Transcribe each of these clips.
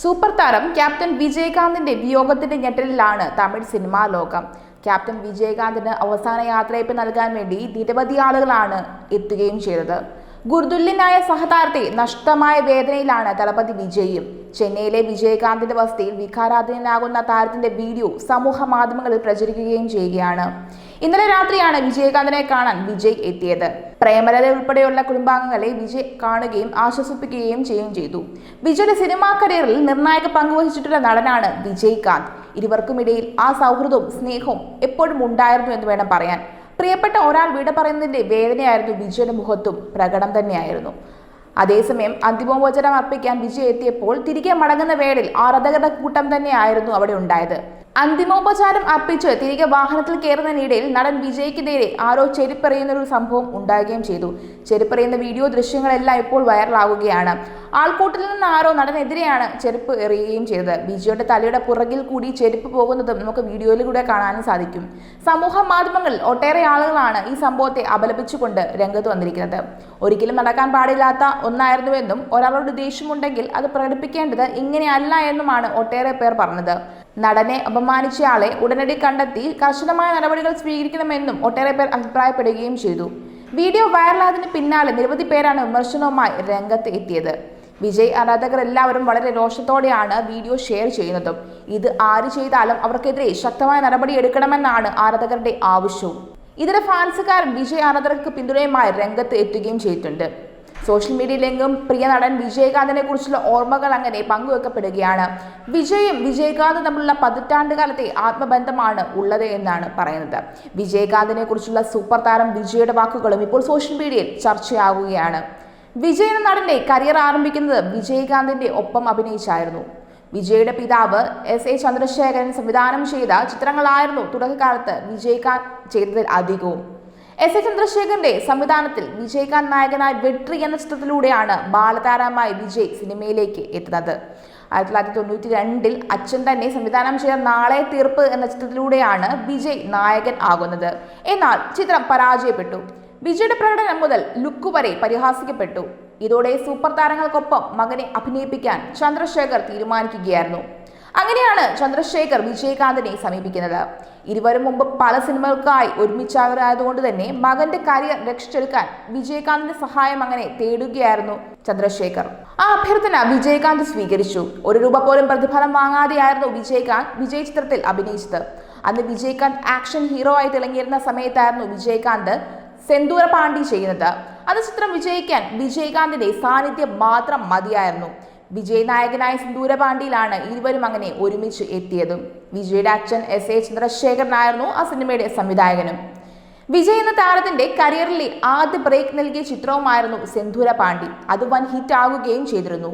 Super താരം captain വിജയകാന്തിന്റെ വിയോഗത്തിന്റെ ഞെട്ടലിലാണ് തമിഴ് സിനിമാ ലോകം. ക്യാപ്റ്റൻ വിജയകാന്തിന് അവസാന യാത്രയപ്പ് നൽകാൻ വേണ്ടി നിരവധി ആളുകളാണ് എത്തുകയും ചെയ്തത്. ഗുരുതുല്യനായ സഹതാരത്തെ നഷ്ടമായ വേദനയിലാണ് ദളപതി വിജയും ചെന്നൈയിലെ വിജയകാന്തിന്റെ വസതിയിൽ വികാരാധീനനാകുന്ന താരത്തിന്റെ വീഡിയോ സമൂഹ മാധ്യമങ്ങളിൽ പ്രചരിക്കുകയും ചെയ്യുകയാണ്. ഇന്നലെ രാത്രിയാണ് വിജയകാന്തിനെ കാണാൻ വിജയ് എത്തിയത്. പ്രേമലത ഉൾപ്പെടെയുള്ള കുടുംബാംഗങ്ങളെ വിജയ് കാണുകയും ആശ്വസിപ്പിക്കുകയും ചെയ്യുകയും ചെയ്തു. വിജയുടെ സിനിമാ കരിയറിൽ നിർണായക പങ്കുവഹിച്ചിട്ടുള്ള നടനാണ് വിജയ്കാന്ത് ഇരുവർക്കുമിടയിൽ ആ സൗഹൃദവും സ്നേഹവും എപ്പോഴും ഉണ്ടായിരുന്നു എന്ന് വേണം പറയാൻ. പ്രിയപ്പെട്ട ഒരാൾ വിട പറയുന്നതിന്റെ വേദനയായിരുന്നു വിജയുടെ മുഖത്തും. പ്രകടം തന്നെയായിരുന്നു. അതേസമയം അന്തിമോപചാരം അർപ്പിക്കാൻ വിജയ് എത്തിയപ്പോൾ തിരികെ മടങ്ങുന്ന വേളയിൽ ആരാധകരുടെ കൂട്ടം തന്നെയായിരുന്നു അവിടെ ഉണ്ടായത്. അന്തിമോപചാരം അർപ്പിച്ച് തിരികെ വാഹനത്തിൽ കയറുന്നതിനിടയിൽ നടൻ വിജയ്ക്ക് നേരെ ആരോ ചെരുപ്പെറിയുന്ന ഒരു സംഭവം ഉണ്ടാകുകയും ചെയ്തു. ചെരുപ്പെറിയുന്ന വീഡിയോ ദൃശ്യങ്ങളെല്ലാം ഇപ്പോൾ വൈറലാവുകയാണ് ആൾക്കൂട്ടിൽ നിന്ന് ആരോ നടനെതിരെയാണ് ചെരുപ്പ് എറിയുകയും ചെയ്തത്. വിജയുടെ തലയുടെ പുറകിൽ കൂടി ചെരുപ്പ് പോകുന്നതും നമുക്ക് വീഡിയോയിലൂടെ കാണാനും സാധിക്കും. സമൂഹ മാധ്യമങ്ങളിൽ ഒട്ടേറെ ആളുകളാണ് ഈ സംഭവത്തെ അപലപിച്ചുകൊണ്ട് രംഗത്ത് വന്നിരിക്കുന്നത്. ഒരിക്കലും നടക്കാൻ പാടില്ലാത്ത ഒന്നായിരുന്നുവെന്നും ഒരാളോട് ദേഷ്യമുണ്ടെങ്കിൽ അത് പ്രകടിപ്പിക്കേണ്ടത് ഇങ്ങനെയല്ല എന്നുമാണ് ഒട്ടേറെ പേർ പറഞ്ഞത്. നടനെ അപമാനിച്ചയാളെ ഉടനടി കണ്ടെത്തി കർശനമായ നടപടികൾ സ്വീകരിക്കണമെന്നും ഒട്ടേറെ പേർ അഭിപ്രായപ്പെടുകയും ചെയ്തു. വീഡിയോ വൈറലായതിന് പിന്നാലെ നിരവധി പേരാണ് വിമർശനവുമായി രംഗത്ത് എത്തിയത്. വിജയ് ആരാധകർ എല്ലാവരും വളരെ രോഷത്തോടെയാണ് വീഡിയോ ഷെയർ ചെയ്യുന്നതും. ഇത് ആര് ചെയ്താലും അവർക്കെതിരെ ശക്തമായ നടപടി എടുക്കണമെന്നാണ് ആരാധകരുടെ ആവശ്യവും. ഇതര ഫാൻസുകാർ വിജയ് ആരാധകർക്ക് പിന്തുണയുമായി രംഗത്ത് എത്തുകയും ചെയ്തിട്ടുണ്ട്. സോഷ്യൽ മീഡിയയിലെങ്കും പ്രിയ നടൻ വിജയകാന്തിനെ കുറിച്ചുള്ള ഓർമ്മകൾ അങ്ങനെ പങ്കുവെക്കപ്പെടുകയാണ്. വിജയും വിജയകാന്തും തമ്മിലുള്ള പതിറ്റാണ്ട് കാലത്തെ ആത്മബന്ധമാണ് ഉള്ളത് എന്നാണ് പറയുന്നത്. വിജയകാന്തിനെ കുറിച്ചുള്ള സൂപ്പർ താരം വിജയുടെ വാക്കുകളും ഇപ്പോൾ സോഷ്യൽ മീഡിയയിൽ ചർച്ചയാവുകയാണ്. വിജയ എന്ന നടന്റെ കരിയർ ആരംഭിക്കുന്നത് വിജയകാന്തിന്റെ ഒപ്പം അഭിനയിച്ചായിരുന്നു. വിജയുടെ പിതാവ് എസ് എ ചന്ദ്രശേഖരൻ സംവിധാനം ചെയ്ത ചിത്രങ്ങളായിരുന്നു തുടക്കകാലത്ത് വിജയകാന്ത് ചെയ്തതിൽ അധികവും. എസ് എ ചന്ദ്രശേഖരന്റെ സംവിധാനത്തിൽ വിജയകാന്ത് നായകനായ വെട്രി എന്ന ചിത്രത്തിലൂടെയാണ് ബാലതാരമായി വിജയ് സിനിമയിലേക്ക് എത്തുന്നത്. ആയിരത്തി തൊള്ളായിരത്തി തൊണ്ണൂറ്റി രണ്ടിൽ അച്ഛൻ തന്നെ സംവിധാനം ചെയ്ത നാളെ തീർപ്പ് എന്ന ചിത്രത്തിലൂടെയാണ് വിജയ് നായകൻ ആകുന്നത്. എന്നാൽ ചിത്രം പരാജയപ്പെട്ടു. വിജയുടെ പ്രകടനം മുതൽ ലുക്ക് വരെ പരിഹാസിക്കപ്പെട്ടു. ഇതോടെ സൂപ്പർ താരങ്ങൾക്കൊപ്പം മകനെ അഭിനയിപ്പിക്കാൻ ചന്ദ്രശേഖർ തീരുമാനിക്കുകയായിരുന്നു. അങ്ങനെയാണ് ചന്ദ്രശേഖർ വിജയകാന്തിനെ സമീപിക്കുന്നത്. ഇരുവരും മുമ്പ് പല സിനിമകൾക്കായി ഒരുമിച്ചാകരായതുകൊണ്ട് തന്നെ മകന്റെ കരിയർ രക്ഷിച്ചെടുക്കാൻ വിജയകാന്തിന്റെ സഹായം അങ്ങനെ തേടുകയായിരുന്നു ചന്ദ്രശേഖർ. ആ അഭ്യർത്ഥന വിജയകാന്ത് സ്വീകരിച്ചു. ഒരു രൂപ പോലും പ്രതിഫലം വാങ്ങാതെയായിരുന്നു വിജയകാന്ത് വിജയ് ചിത്രത്തിൽ അഭിനയിച്ചത്. അന്ന് വിജയകാന്ത് ആക്ഷൻ ഹീറോ ആയി തിളങ്ങിയിരുന്ന സമയത്തായിരുന്നു വിജയകാന്ത് സെന്തൂര പാണ്ഡി ചെയ്യുന്നത്. അത് ചിത്രം വിജയിക്കാൻ വിജയകാന്തിന്റെ സാന്നിധ്യം മാത്രം മതിയായിരുന്നു. വിജയ് നായകനായ സിന്ദൂര പാണ്ഡിയിലാണ് ഇരുവരും അങ്ങനെ ഒരുമിച്ച് എത്തിയതും. വിജയുടെ അച്ഛൻ എസ് എ ചന്ദ്രശേഖരനായിരുന്നു ആ സിനിമയുടെ സംവിധായകനും. വിജയ് എന്ന താരത്തിന്റെ കരിയറിലെ ആദ്യ ബ്രേക്ക് നൽകിയ ചിത്രവുമായിരുന്നു സെന്ധൂര പാണ്ഡി അത് വൻ ഹിറ്റ് ആകുകയും ചെയ്തിരുന്നു.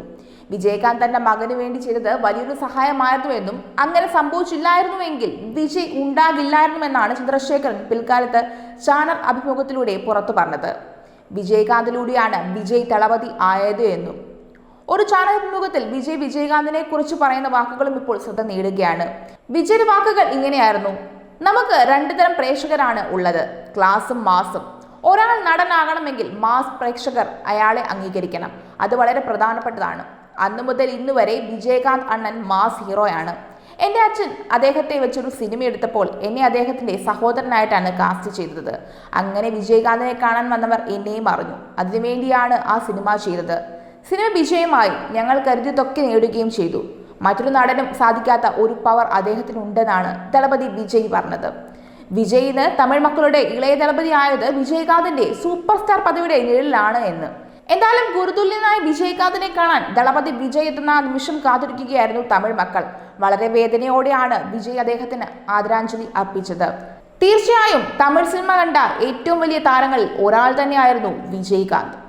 വിജയകാന്ത് തന്റെ മകന് വേണ്ടി ചെയ്തത് വലിയൊരു സഹായമായിരുന്നുവെന്നും അങ്ങനെ സംഭവിച്ചില്ലായിരുന്നുവെങ്കിൽ വിജയ് ഉണ്ടാകില്ലായിരുന്നുവെന്നാണ് ചന്ദ്രശേഖരൻ പിൽക്കാലത്ത് ചാനൽ അഭിമുഖത്തിലൂടെ പുറത്തു പറഞ്ഞത്. വിജയകാന്തിലൂടെയാണ് വിജയ് തളപതി ആയത് എന്നും. ഒരു ചാനൽ വിജയ് വിജയകാന്തിനെ കുറിച്ച് പറയുന്ന വാക്കുകളും ഇപ്പോൾ ശ്രദ്ധ നേടുകയാണ്. വിജയുടെ വാക്കുകൾ ഇങ്ങനെയായിരുന്നു. നമുക്ക് രണ്ടു തരം പ്രേക്ഷകരാണ് ഉള്ളത്. ക്ലാസും മാസും. ഒരാൾ നടനാകണമെങ്കിൽ മാസ് പ്രേക്ഷകർ അയാളെ അംഗീകരിക്കണം. അത് വളരെ പ്രധാനപ്പെട്ടതാണ്. അന്നു മുതൽ ഇന്ന് വരെ വിജയകാന്ത് അണ്ണൻ മാസ് ഹീറോയാണ്. എന്റെ അച്ഛൻ അദ്ദേഹത്തെ വെച്ചൊരു സിനിമ എടുത്തപ്പോൾ എന്നെ അദ്ദേഹത്തിന്റെ സഹോദരനായിട്ടാണ് കാസ്റ്റ് ചെയ്തത്. അങ്ങനെ വിജയകാന്തിനെ കാണാൻ വന്നവർ എന്നെയും അറിഞ്ഞു. അതിനുവേണ്ടിയാണ് ആ സിനിമ ചെയ്തത്. സിനിമ വിജയമായി ഞങ്ങൾ കരുതിയതൊക്കെ നേടുകയും ചെയ്തു. മറ്റൊരു നടനും സാധിക്കാത്ത ഒരു പവർ അദ്ദേഹത്തിനുണ്ടെന്നാണ് ദളപതി വിജയ് പറഞ്ഞത്. വിജയിന് തമിഴ് മക്കളുടെ ഇളയ ദളപതി ആയത് വിജയകാന്തിന്റെ സൂപ്പർ സ്റ്റാർ പദവിയുടെ നിഴലിലാണ് എന്ന്. എന്തായാലും ഗുരുതുല്യനായ വിജയകാന്തിനെ കാണാൻ ദളപതി വിജയ് എത്തുന്ന നിമിഷം കാത്തിരിക്കുകയായിരുന്നു തമിഴ് മക്കൾ. വളരെ വേദനയോടെയാണ് വിജയ് അദ്ദേഹത്തിന് ആദരാഞ്ജലി അർപ്പിച്ചത്. തീർച്ചയായും തമിഴ് സിനിമ കണ്ട ഏറ്റവും വലിയ താരങ്ങളിൽ ഒരാൾ തന്നെയായിരുന്നു വിജയകാന്ത്